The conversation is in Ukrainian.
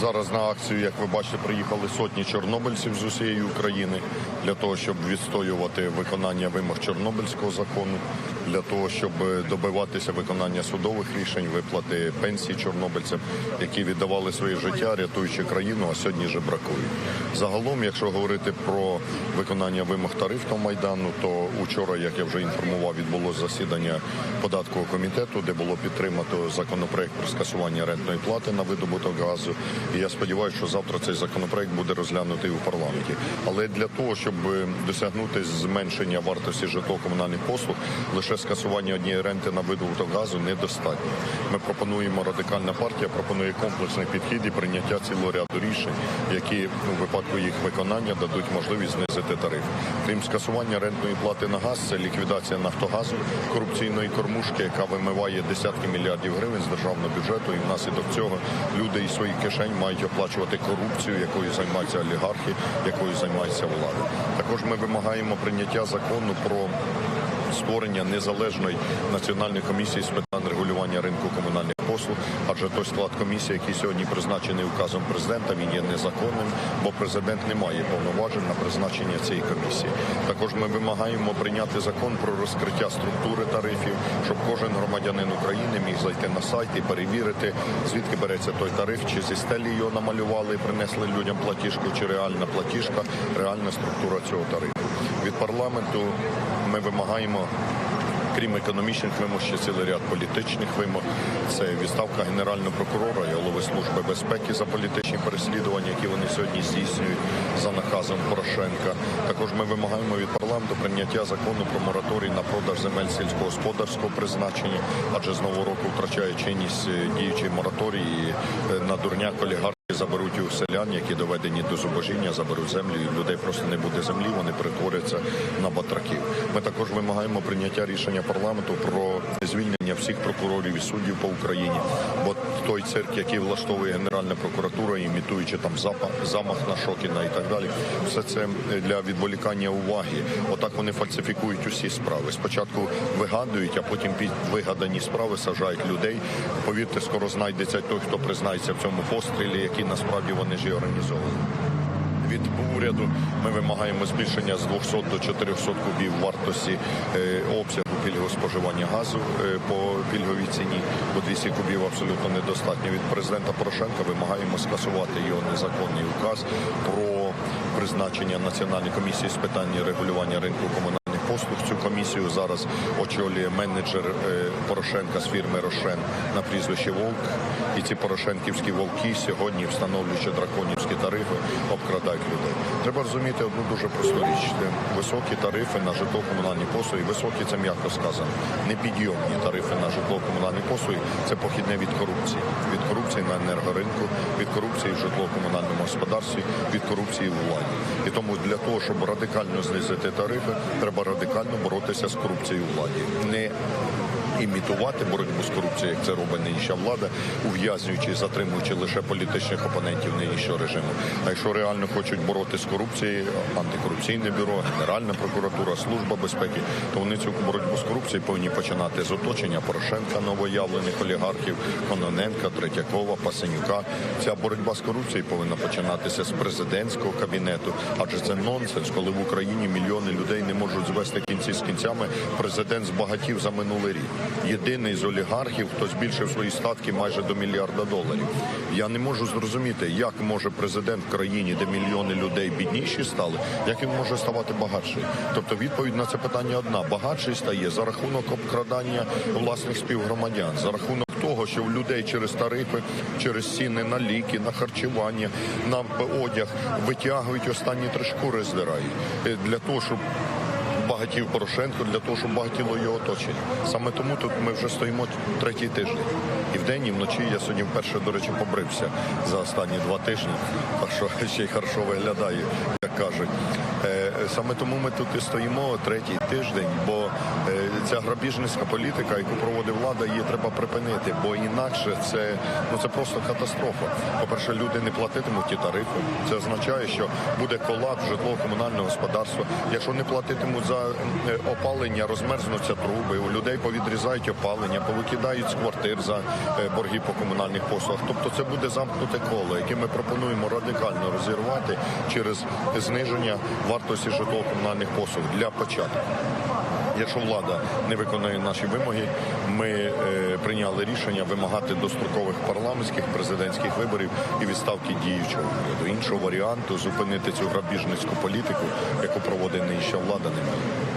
Зараз на акцію, як ви бачите, приїхали сотні чорнобильців з усієї України для того, щоб відстоювати виконання вимог Чорнобильського закону, для того, щоб добиватися виконання судових рішень, виплати пенсій чорнобильцям, які віддавали своє життя, рятуючи країну, а сьогодні же бракують. Загалом, якщо говорити про виконання вимог тарифного майдану, то учора, як я вже інформував, відбулося засідання податкового комітету, де було підтримано законопроект про скасування рентної плати на видобуток газу. І я сподіваюся, що завтра цей законопроект буде розглянутий у парламенті. Але для того, щоб досягнути зменшення вартості житлово-комунальних послуг, лише скасування однієї ренти на видобуток газу недостатньо. Ми пропонуємо радикальна партія, пропонує комплексний підхід і прийняття цілого ряду рішень, які у випадку їх виконання дадуть можливість знизити тариф. Крім скасування рентної плати на газ, це ліквідація Нафтогазу, корупційної кормушки, яка вимиває десятки мільярдів гривень з державного бюджету, і внаслідок цього люди із своїх кишень мають оплачувати корупцію, якою займаються олігархи, якою займається влада. Також ми вимагаємо прийняття закону про створення незалежної національної комісії з питань регулювання ринку комунальних послуг, адже той склад комісії, який сьогодні призначений указом президента, він є незаконним, бо президент не має повноважень на призначення цієї комісії. Також ми вимагаємо прийняти закон про розкриття структури тарифів, щоб кожен громадянин України міг зайти на сайт і перевірити, звідки береться той тариф, чи зі стелі його намалювали і принесли людям платіжку, чи реальна платіжка, реальна структура цього тарифу. Від парламенту ми вимагаємо. Крім економічних вимог, ще цілий ряд політичних вимог. Це відставка генерального прокурора і голови служби безпеки за політичні переслідування, які вони сьогодні здійснюють за наказом Порошенка. Також ми вимагаємо від парламенту прийняття закону про мораторій на продаж земель сільськогосподарського призначення, адже з нового року втрачає чинність е, діючий мораторій і е, на дурняк олігархів Заберуть у селян, які доведені до зубожіння, заберуть землю, і людей просто не буде землі, вони перетворяться на батраків. Ми також вимагаємо прийняття рішення парламенту про звільнення всіх прокурорів і суддів по Україні. Бо той цирк, який влаштовує Генеральна прокуратура, імітуючи там запах, замах на Шокіна і так далі, все це для відволікання уваги. Отак вони фальсифікують усі справи. Спочатку вигадують, а потім під вигадані справи сажають людей. Повірте, скоро знайдеться той, хто признається в цьому пострілі, який насправді вони ж і організовували. Від уряду ми вимагаємо збільшення з 200 до 400 кубів вартості е, обсягу пільгового споживання газу е, по пільговій ціні, бо 200 кубів абсолютно недостатньо. Від президента Порошенка вимагаємо скасувати його незаконний указ про призначення Національної комісії з питань регулювання ринку комунальних послуг. Цю комісію зараз очолює менеджер е, Порошенка з фірми Рошен на прізвище Вовк. І ці порошенківські вовки сьогодні, встановлюючи драконівські тарифи, обкрадають людей. Треба розуміти одну дуже просту річ: високі тарифи на житлово-комунальні послуги. Високі це м'яко сказано. Непідйомні тарифи на житлово-комунальні послуги це похідне від корупції, від корупції на енергоринку, від корупції в житлово-комунальному господарстві, від корупції в владі. І тому для того, щоб радикально знизити тарифи, треба радикально боротися з корупцією владі. Не імітувати боротьбу з корупцією, як це робить нинішня влада, ув'язнюючи, затримуючи лише політичних опонентів нинішнього режиму. А якщо реально хочуть боротися з корупцією, антикорупційне бюро, Генеральна прокуратура, служба безпеки, то вони цю боротьбу з корупцією повинні починати з оточення Порошенка, новоявлених олігархів, Кононенка, Третьякова, Пасенюка. Ця боротьба з корупцією повинна починатися з президентського кабінету, адже це нонсенс, коли в Україні мільйони людей не можуть звести кінці з кінцями. Президент збагатів за минулий рік. Єдиний з олігархів, хто збільшив свої статки майже до мільярда доларів. Я не можу зрозуміти, як може президент в країні, де мільйони людей бідніші стали, як він може ставати багатший. Тобто відповідь на це питання одна: багатший стає за рахунок обкрадання власних співгромадян, за рахунок того, що в людей через тарифи, через ціни на ліки, на харчування, на одяг витягують останні три шкури, здирають Е, для того, щоб багатів Порошенко для того, щоб багатіло його оточення. Саме тому тут ми вже стоїмо третій тиждень. І вдень, і вночі я сьогодні вперше, до речі, побрився за останні два тижні. Так що ще й хорошо виглядаю, як кажуть. Е, Саме тому ми тут і стоїмо третій тиждень, бо е, ця грабіжницька політика, яку проводить влада, її треба припинити, бо інакше це ну це просто катастрофа. По-перше, люди не платитимуть ті тарифи. Це означає, що буде колапс житлово-комунального господарства. Якщо не платитимуть за опалення, розмерзнуться труби, у людей повідрізають опалення, повикидають з квартир за е, борги по комунальних послугах. Тобто це буде замкнуте коло, яке ми пропонуємо радикально розірвати через зниження вартості житлово-комунальних послуг для початку. Якщо влада не виконує наші вимоги, ми е, прийняли рішення вимагати дострокових парламентських президентських виборів і відставки діючого уряду. Іншого варіанту зупинити цю грабіжницьку політику, яку проводить нинішня влада, немає.